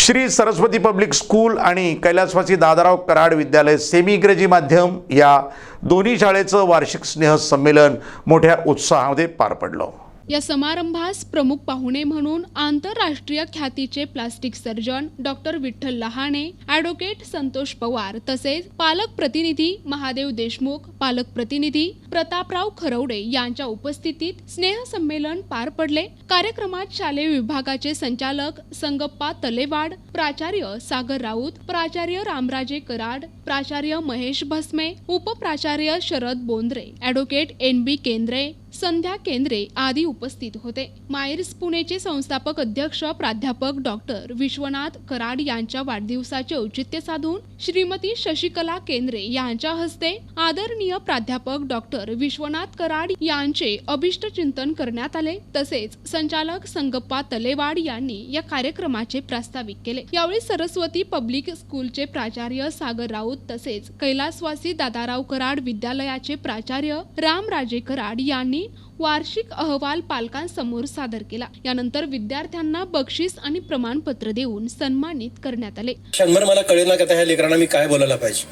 Shri Saraswati public school आणि कैलासवासी दादाराव कराड विद्यालय सेमी इंग्रजी माध्यम या दोन्ही शाळेचं वार्षिक स्नेहसंमेलन मोठ्या उत्साहामध्ये पार पडलं. या समारंभास प्रमुख पाहुणे म्हणून आंतरराष्ट्रीय ख्यातीचे plastic surgeon doctor Vitthal Lahane advocate Santosh Pawar तसेच पालक प्रतिनिधी महादेव देशमुख पालक प्रतिनिधी प्रतापराव खरवडे यांच्या उपस्थितीत स्नेहसंमेलन पार पडले. कार्यक्रमात शालेय विभागाचे संचालक संगप्पा तलेवाड प्राचार्य सागर राऊत प्राचार्य रामराजे कराड प्राचार्य Mahesh Bhasme उपप्राचार्य Sharad Bondre advocate N B Kendre Sandhya Kendre आदी उपस्थित होते. मायर्स पुणेचे संस्थापक अध्यक्ष प्राध्यापक डॉक्टर विश्वनाथ कराड यांच्या वाढदिवसाचे औचित्य साधून श्रीमती शशिकला केंद्रे यांच्या हस्ते आदरणीय प्राध्यापक डॉक्टर विश्वनाथ कराड यांचे अभिष्ट चिंतन करण्यात आले. तसेच संचालक संगप्पा तलेवाड यांनी या कार्यक्रमाचे प्रास्ताविक केले. यावेळी सरस्वती पब्लिक स्कूलचे प्राचार्य सागर राऊत तसेच कैलासवासी दादाराव कराड विद्यालयाचे प्राचार्य रामराजे कराड यांनी वार्षिक अहवाल पालकांसमोर सादर केला. यानंतर विद्यार्थ्यांना बक्षीस आणि प्रमाणपत्र देऊन सन्मानित करण्यात आले. क्षणभर मला कळेल ना का ह्या लेकरांना मी काय बोलायला पाहिजे.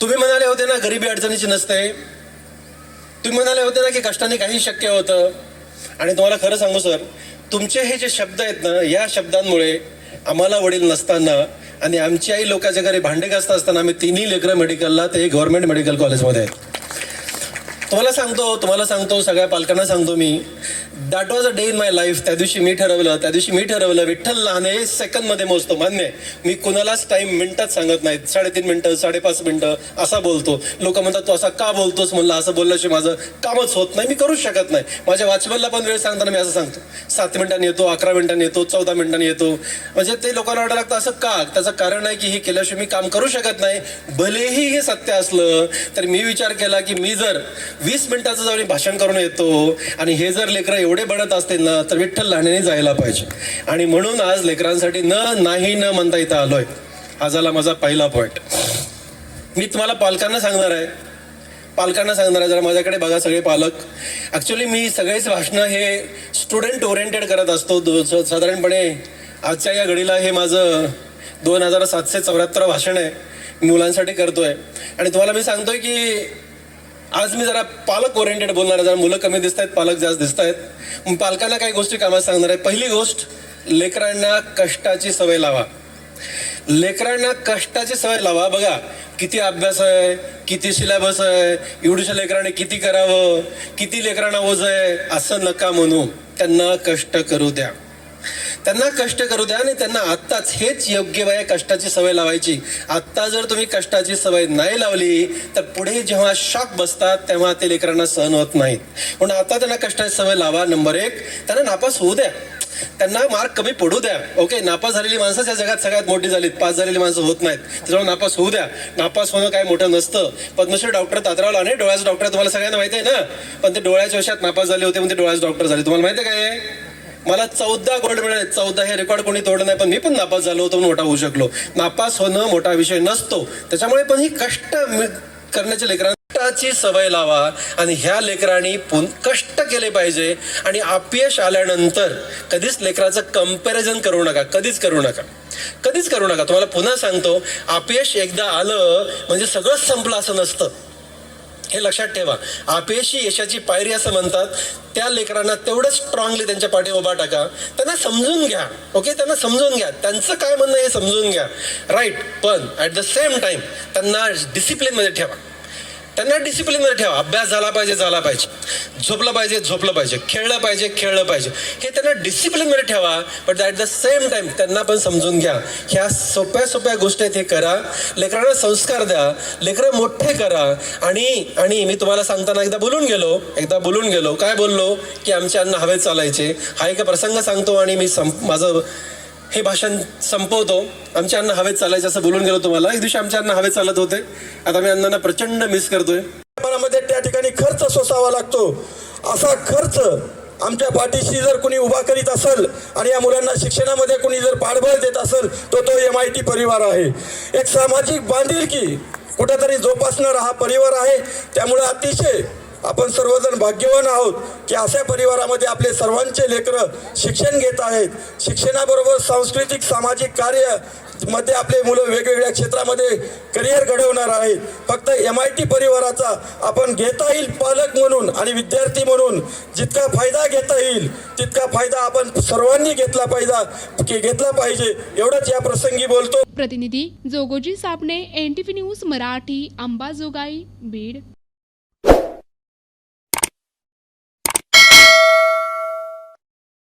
तुम्ही म्हणाले होते ना गरिबी अडचणीची नसते. तुम्ही म्हणाले होते ना की कष्टाने काही शक्य होतं. आणि तुम्हाला खरं सांगू सर तुमचे हे जे शब्द आहेत ना या शब्दांमुळे आम्हाला वडील नसताना आणि आमची आई लोकांच्या घरी भांडे घासत असताना आम्ही तिन्ही लेकरं मेडिकलला ते गव्हर्नमेंट मेडिकल कॉलेजमध्ये आहेत. तुम्हाला सांगतो तुम्हाला सांगतो सगळ्या पालकांना सांगतो मी. That was a day in my life त्या दिवशी मी ठरवलं त्या दिवशी मी ठरवलं विठ्ठल लहाने सेकंदमध्ये मोजतो. मान्य आहे. मी कुणालाच टाइम मिनटात सांगत नाहीत साडेतीन मिनटं साडेपाच मिनटं असा बोलतो. लोक म्हणतात तू असा का बोलतोस? म्हणलं असं बोलल्याशिवाय माझं कामच होत नाही. मी करूच शकत नाही. माझ्या वाचमनला पण वेळ सांगताना मी असं सांगतो. सात मिनिटांनी येतो अकरा मिनिटांनी येतो चौदा मिनिटांनी येतो. म्हणजे ते लोकांना वाटायला लागतं असं का? त्याचं कारण आहे की हे केल्याशिवाय मी काम करू शकत नाही. भलेही हे सत्य असलं तर मी विचार केला की मी जर वीस मिनिटाचं जाऊन भाषण करून येतो आणि हे जर लेकरं एवढे बनत असतील ना तर विठ्ठल लहाण्याने जायला पाहिजे. आणि म्हणून आज लेकरांसाठी न नाही न म्हणता इथं आलोय. हा झाला माझा पहिला पॉईंट मी तुम्हाला पालकांना सांगणार आहे. पालकांना सांगणार आहे जरा माझ्याकडे बघा सगळे पालक. ॲक्च्युली मी सगळेच भाषणं हे स्टुडंट ओरिएंटेड करत असतो. दो- स- साधारणपणे आजच्या या घडीला हे माझं दोन हजार सातशे चौऱ्याहत्तर भाषण आहे. मुलांसाठी करतोय. आणि तुम्हाला मी सांगतोय की आज मी जरा पालक ओरिएंटेड बोलणार आहे. जरा मुलं कमी दिसत आहेत पालक जास्त दिसत आहेत पालकांना काही गोष्टी कामात सांगणार आहे. पहिली गोष्ट लेकरांना कष्टाची सवय लावा. लेकरांना कष्टाची सवय लावा. बघा किती अभ्यास आहे किती सिलेबस आहे एवढ्याशा लेकराने किती करावं किती लेकरांना ओझ आहे असं नका म्हणू. त्यांना कष्ट करू द्या. त्यांना कष्ट करू द्या आणि त्यांना आत्ताच हेच योग्य वय कष्टाची सवय लावायची. आत्ता जर तुम्ही कष्टाची सवय नाही लावली तर पुढे जेव्हा शॉक बसतात तेव्हा ते लेकरांना सहन होत नाहीत. म्हणून आता त्यांना कष्टाची सवय लावा नंबर एक. त्यांना नापास होऊ द्या. त्यांना मार्क कमी पडू द्या. ओके नापास झालेली माणसं या जगात सगळ्यात मोठी झालीत. पास झालेली माणसं होत नाहीत. त्याच्यामुळे नापास होऊ द्या. नापास होणं काय मोठं नसतं. पद्मश्री डॉक्टर तात्राव आणि डोळ्याचं डॉक्टर तुम्हाला सगळ्यांना माहिती आहे ना? पण ते डोळ्याच्या वर्षात नापास झाले होते मग ते डोळ्याचे डॉक्टर झाले. तुम्हाला माहिती आहे काय? मला चौदा गोल्ड मिळाले. चौदा हे रेकॉर्ड कोणी तोडलं नाही पण मी पण नापास झालो होतो मोठा होऊ शकलो. नापास होणं मोठा विषय नसतो. त्याच्यामुळे पण ही कष्ट मि- करण्याच्या लेकरांची कष्टाची सवय लावा आणि ह्या लेकरांनी पुन कष्ट केले पाहिजे आणि अपयश आल्यानंतर कधीच लेकराचं कंपॅरिझन करू नका कधीच करू नका. कधीच करू नका. तुम्हाला पुन्हा सांगतो अपयश एकदा आलं म्हणजे सगळंच संपलं असं नसतं. हे लक्षात ठेवा. अपयशी यशाची पायरी असं म्हणतात त्या लेकरांना तेवढं स्ट्रॉंगली त्यांच्या पाठी उभा टाका. त्यांना समजून घ्या. ओके त्यांना समजून घ्या. त्यांचं काय म्हणणं हे समजून घ्या. राईट पण ॲट द सेम टाइम त्यांना डिसिप्लिनमध्ये ठेवा. त्यांना डिसिप्लिनमध्ये ठेवा. अभ्यास झाला पाहिजे झाला पाहिजे. झोपलं पाहिजे झोपलं पाहिजे. खेळलं पाहिजे खेळलं पाहिजे. हे त्यांना डिसिप्लिनमध्ये ठेवा but at the same time त्यांना पण समजून घ्या. ह्या सोप्या सोप्या गोष्टी आहेत हे करा. लेकरांना संस्कार द्या. लेकरं मोठे करा. आणि आणि मी तुम्हाला सांगताना एकदा बोलून गेलो. एकदा बोलून गेलो. काय बोललो? की आमचे अन्न हवेत चालायचे. हा एक प्रसंग सांगतो आणि मी सं माझं हे भाषण संपवतो. आमच्या अण्णा हवेत चालायचे असं बोलून गेलो तुम्हाला. एक दिवशी आमच्या अण्णा हवेत चालत होते. आता मी अण्णांना प्रचंड मिस करतोय. मध्ये त्या ठिकाणी खर्च सोसावा लागतो. असा खर्च आमच्या पाठीशी जर कुणी उभा करीत असेल आणि या मुलांना शिक्षणामध्ये कुणी जर पाठबळ देत असेल तो तो एम आय टी परिवार आहे. एक सामाजिक बांधिलकी कुठेतरी जोपासणारा हा परिवार आहे. त्यामुळे अतिशय आपण सर्वजण भाग्यवान आहोत की अशा परिवारामध्ये आपले सर्वांचे लेकरं शिक्षण घेत आहेत. शिक्षणाबरोबर सांस्कृतिक सामाजिक कार्यमध्ये आपले मुलं वेगवेगळ्या क्षेत्रामध्ये करिअर घडवणार आहेत. फक्त एम आय टी परिवाराचा आपण घेता येईल पालक म्हणून आणि विद्यार्थी म्हणून जितका फायदा घेता येईल तितका फायदा आपण सर्वांनी घेतला पाहिजे घेतला पाहिजे. एवढंच या प्रसंगी बोलतो. प्रतिनिधी Jogoji Sabne N T news Marathi Ambajogai Beed.